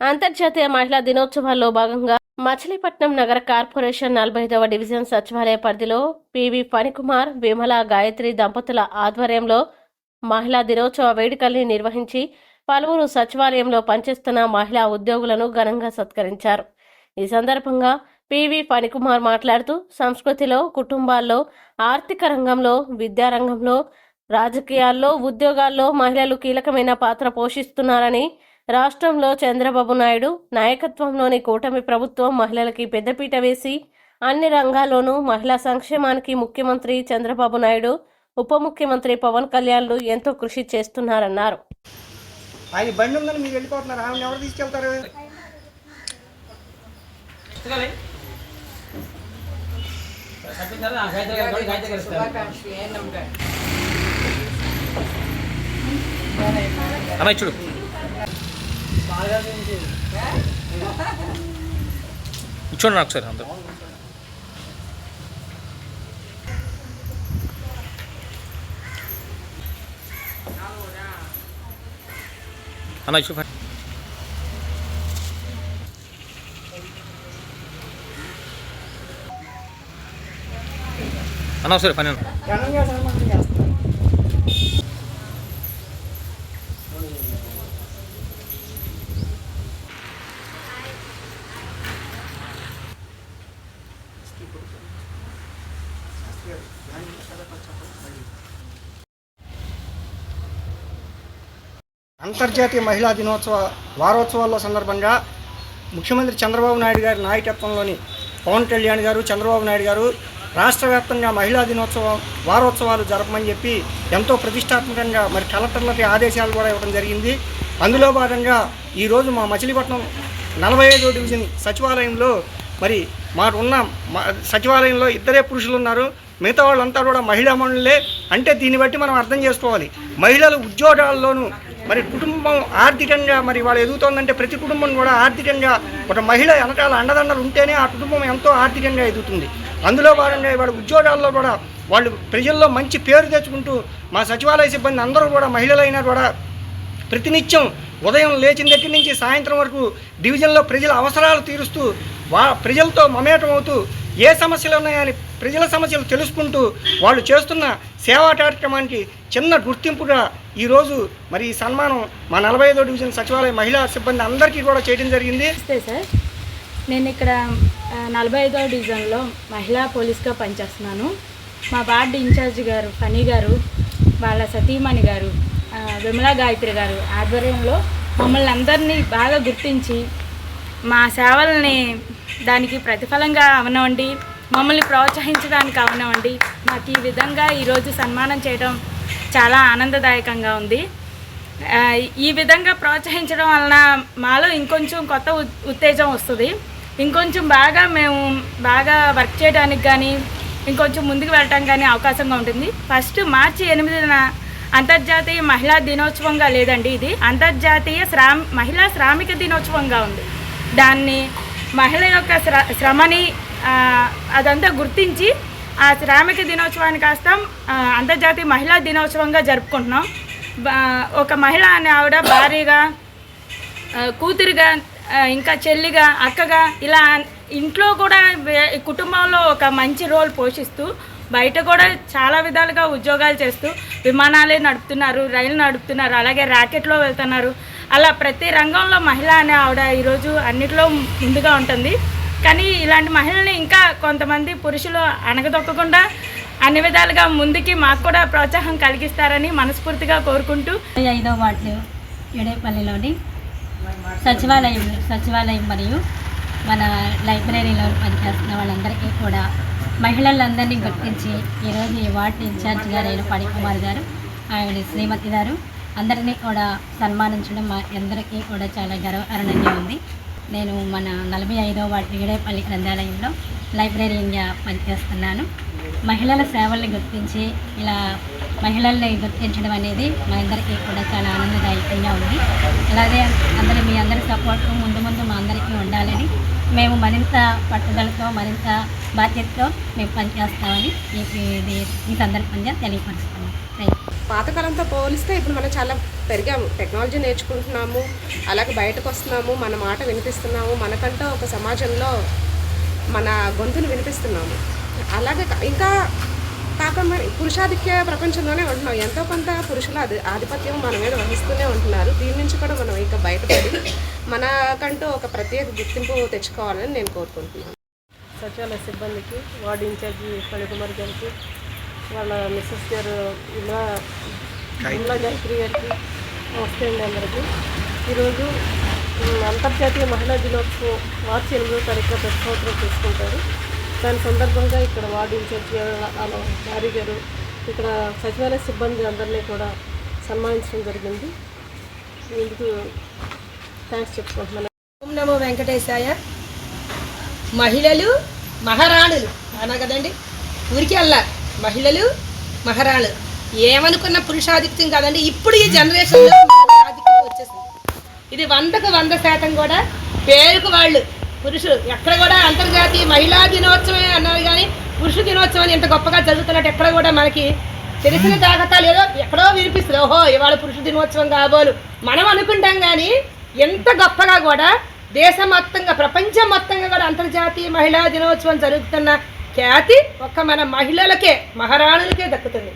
అంతర్జాతీయ మహిళా దినోత్సవాల్లో భాగంగా మచిలీపట్నం నగర కార్పొరేషన్ నలభై ఐదవ డివిజన్ సచివాలయ పరిధిలో పివి ఫణికుమార్ విమల గాయత్రి దంపతుల ఆధ్వర్యంలో మహిళా దినోత్సవ వేడుకల్ని నిర్వహించి పలువురు సచివాలయంలో పనిచేస్తున్న మహిళా ఉద్యోగులను ఘనంగా సత్కరించారు. ఈ సందర్భంగా పివి ఫణికుమార్ మాట్లాడుతూ సంస్కృతిలో కుటుంబాల్లో ఆర్థిక రంగంలో విద్యారంగంలో రాజకీయాల్లో ఉద్యోగాల్లో మహిళలు కీలకమైన పాత్ర పోషిస్తున్నారని రాష్ట్రంలో చంద్రబాబు నాయుడు నాయకత్వంలోని కూటమి ప్రభుత్వం మహిళలకి పెద్దపీట వేసి అన్ని రంగాల్లోనూ మహిళా సంక్షేమానికి ముఖ్యమంత్రి చంద్రబాబు నాయుడు ఉప ముఖ్యమంత్రి పవన్ కళ్యాణ్లు ఎంతో కృషి చేస్తున్నారన్నారు. ఆయన బండి ఉందని మీరు వెళ్ళిపోతున్నారు. ఆమెను ఎవరు తీసుకెళ్తారు? అమ్మాయి చూడు. చూడండి నాకు ఒకసారి అందరూ అన్న చూడ అన్న ఒకసారి పని అన్న. ఘనంగా సన్మానం చేస్తారు అంతర్జాతీయ మహిళా దినోత్సవ వారోత్సవాల సందర్భంగా ముఖ్యమంత్రి చంద్రబాబు నాయుడు గారి నాయకత్వంలోని పవన్ కళ్యాణ్ గారు చంద్రబాబు నాయుడు గారు రాష్ట్ర వ్యాప్తంగా మహిళా దినోత్సవం వారోత్సవాలు జరపమని చెప్పి ఎంతో ప్రతిష్టాత్మకంగా మరి కలెక్టర్లకి ఆదేశాలు కూడా ఇవ్వడం జరిగింది. అందులో భాగంగా ఈరోజు మా మచిలీపట్నం నలభై ఐదో డివిజన్ సచివాలయంలో మరి మాకు ఉన్న సచివాలయంలో ఇద్దరే పురుషులు ఉన్నారు. మిగతా వాళ్ళంతా కూడా మహిళా మనులే అంటే దీన్ని బట్టి మనం అర్థం చేసుకోవాలి. మహిళలు ఉద్యోగాల్లోనూ మరి కుటుంబం ఆర్థికంగా మరి వాళ్ళు ఎదుగుతోందంటే ప్రతి కుటుంబం కూడా ఆర్థికంగా ఒక మహిళ వెనకాల అండదండలు ఉంటేనే ఆ కుటుంబం ఎంతో ఆర్థికంగా ఎదుగుతుంది. అందులో భాగంగా వాళ్ళ ఉద్యోగాల్లో కూడా వాళ్ళు ప్రజల్లో మంచి పేరు తెచ్చుకుంటూ మా సచివాలయ సిబ్బంది అందరూ కూడా మహిళలైనా కూడా ప్రతినిత్యం ఉదయం లేచిన దగ్గర నుంచి సాయంత్రం వరకు డివిజన్లో ప్రజల అవసరాలు తీరుస్తూ వా ప్రజలతో మమేటం అవుతూ ఏ సమస్యలు ఉన్నాయని ప్రజల సమస్యలు తెలుసుకుంటూ వాళ్ళు చేస్తున్న సేవా కార్యక్రమానికి చిన్న గుర్తింపుగా ఈరోజు మరి ఈ సన్మానం మా నలభై ఐదో డివిజన్ సచివాలయ మహిళా సిబ్బంది అందరికీ కూడా చేయడం జరిగింది. సార్. నేను ఇక్కడ నలభై ఐదో డివిజన్లో మహిళా పోలీస్గా పనిచేస్తున్నాను. మా వార్డు ఇన్ఛార్జ్ గారు ఫనీ గారు వాళ్ళ సతీమణి గారు విమలా గాయత్రి గారు ఆధ్వర్యంలో మమ్మల్ని అందరినీ బాగా గుర్తించి మా సేవల్ని దానికి ప్రతిఫలంగా అవనవండి. మమ్మల్ని ప్రోత్సహించడానికి అవనవండి. మాకు ఈ విధంగా ఈరోజు సన్మానం చేయడం చాలా ఆనందదాయకంగా ఉంది. ఈ విధంగా ప్రోత్సహించడం వలన మాలో ఇంకొంచెం కొత్త ఉత్- ఉత్తేజం వస్తుంది. ఇంకొంచెం బాగా మేము బాగా వర్క్ చేయడానికి కానీ ఇంకొంచెం ముందుకు వెళ్ళటం కానీ అవకాశంగా ఉంటుంది. ఫస్ట్ మార్చి ఎనిమిదిన అంతర్జాతీయ మహిళా దినోత్సవంగా లేదండి ఇది. అంతర్జాతీయ శ్రామ మహిళా శ్రామిక దినోత్సవంగా ఉంది. దాన్ని మహిళ యొక్క శ్ర శ్రమని అదంతా గుర్తించి ఆ శ్రామిక దినోత్సవాన్ని కాస్త అంతర్జాతీయ మహిళా దినోత్సవంగా జరుపుకుంటున్నాం. ఒక మహిళ అనే ఆవిడ భార్యగా కూతురుగా ఇంకా చెల్లిగా అక్కగా ఇలా ఇంట్లో కూడా కుటుంబంలో ఒక మంచి రోల్ పోషిస్తూ బయట కూడా చాలా విధాలుగా ఉద్యోగాలు చేస్తూ విమానాలే నడుపుతున్నారు రైలు నడుపుతున్నారు అలాగే ర్యాకెట్లో వెళ్తున్నారు అలా ప్రతి రంగంలో మహిళ అనే ఆవిడ ఈరోజు అన్నిట్లో ముందుగా ఉంటుంది. కానీ ఇలాంటి మహిళల్ని ఇంకా కొంతమంది పురుషులు అణగదొక్కకుండా అన్ని విధాలుగా ముందుకి మాకు కూడా ప్రోత్సాహం కలిగిస్తారని మనస్ఫూర్తిగా కోరుకుంటూ ఐదో వార్డు ఎడేపల్లిలోని సచివాలయం సచివాలయం మరియు మన లైబ్రరీలో పనిచేస్తున్న వాళ్ళందరికీ కూడా మహిళలందరినీ గుర్తించి ఈరోజు ఈ వార్డు ఇన్ఛార్జ్ గారైన పణికుమార్ గారు ఆవిడ శ్రీమతి గారు అందరినీ కూడా సన్మానించడం మా అందరికీ కూడా చాలా గర్వకారణంగా ఉంది. నేను మన నలభై ఐదో వాటి ఈడేపల్లి గ్రంథాలయంలో లైబ్రరీగా పనిచేస్తున్నాను. మహిళల సేవల్ని గుర్తించి ఇలా మహిళల్ని గుర్తించడం అనేది మా అందరికీ కూడా చాలా ఆనందదాయకంగా ఉంది. అలాగే అందరి మీ అందరి సపోర్ట్ ముందు ముందు మా అందరికీ ఉండాలని మేము మరింత పట్టుదలతో మరింత బాధ్యతతో మేము పనిచేస్తామని ఈ సందర్భంగా తెలియపరుస్తున్నాం. థ్యాంక్ యూ పాతకాలంతో పోలిస్తే ఇప్పుడు మనం చాలా పెరిగాము. టెక్నాలజీ నేర్చుకుంటున్నాము. అలాగే బయటకు వస్తున్నాము. మన మాట వినిపిస్తున్నాము. మనకంటూ ఒక సమాజంలో మన గొంతును వినిపిస్తున్నాము. అలాగే ఇంకా కాక మరి పురుషాధిక్య ప్రపంచంలోనే ఉంటున్నాం. ఎంతో కొంత పురుషుల ఆధి ఆధిపత్యం మన మీద వహిస్తూనే ఉంటున్నారు. దీని నుంచి కూడా మనం ఇంకా బయటపడి మనకంటూ ఒక ప్రత్యేక గుర్తింపు తెచ్చుకోవాలని నేను కోరుకుంటున్నాను. సచివాలయ సిబ్బందికి వార్డు ఇన్ఛార్జి ఫణికుమార్ గారికి వాళ్ళ మిస్సెస్ గారు ఇలా ఇలా గాయత్రి గారికి నమస్తే అండి అందరికీ. ఈరోజు అంతర్జాతీయ మహిళా దినోత్సవం మార్చి ఎనిమిదో తారీఖున ప్రతి సంవత్సరం చేసుకుంటారు. దాని సందర్భంగా ఇక్కడ వార్డు ఇన్ఛార్జి గారు వాళ్ళ భార్య గారు ఇక్కడ సచివాలయ సిబ్బంది అందరినీ కూడా సన్మానించడం జరిగింది. ఇందుకు థ్యాంక్స్ చెప్పుకుంటున్నాను. ఓం నమో వెంకటేశాయ. మహిళలు మహారాణులు. అన్నా కదండి? ఊరికి వెళ్ళాలి మహిళలు మహరాలు ఏమనుకున్న పురుషాధిక్యం కాదండి. ఇప్పుడు ఈ జనరేషన్లో ఆధిక్యం వచ్చేసింది. ఇది వందకు వంద శాతం కూడా పేరుకు వాళ్ళు. పురుషులు. ఎక్కడ కూడా అంతర్జాతీయ మహిళా దినోత్సవం అన్నారు కానీ పురుష దినోత్సవం అని ఇంత గొప్పగా జరుగుతున్నట్టు ఎక్కడ కూడా మనకి తెలిసిన దాఖతాలు లేదో ఎక్కడో వినిపిస్తుంది. ఓహో ఇవాళ పురుష దినోత్సవం కాబోలు. మనం అనుకుంటాం కానీ ఎంత గొప్పగా కూడా దేశం మొత్తంగా ప్రపంచం మొత్తంగా కూడా అంతర్జాతీయ మహిళా దినోత్సవం జరుగుతున్న ఖ్యాతి ఒక్క మన మహిళలకే మహారాణులకే దక్కుతుంది.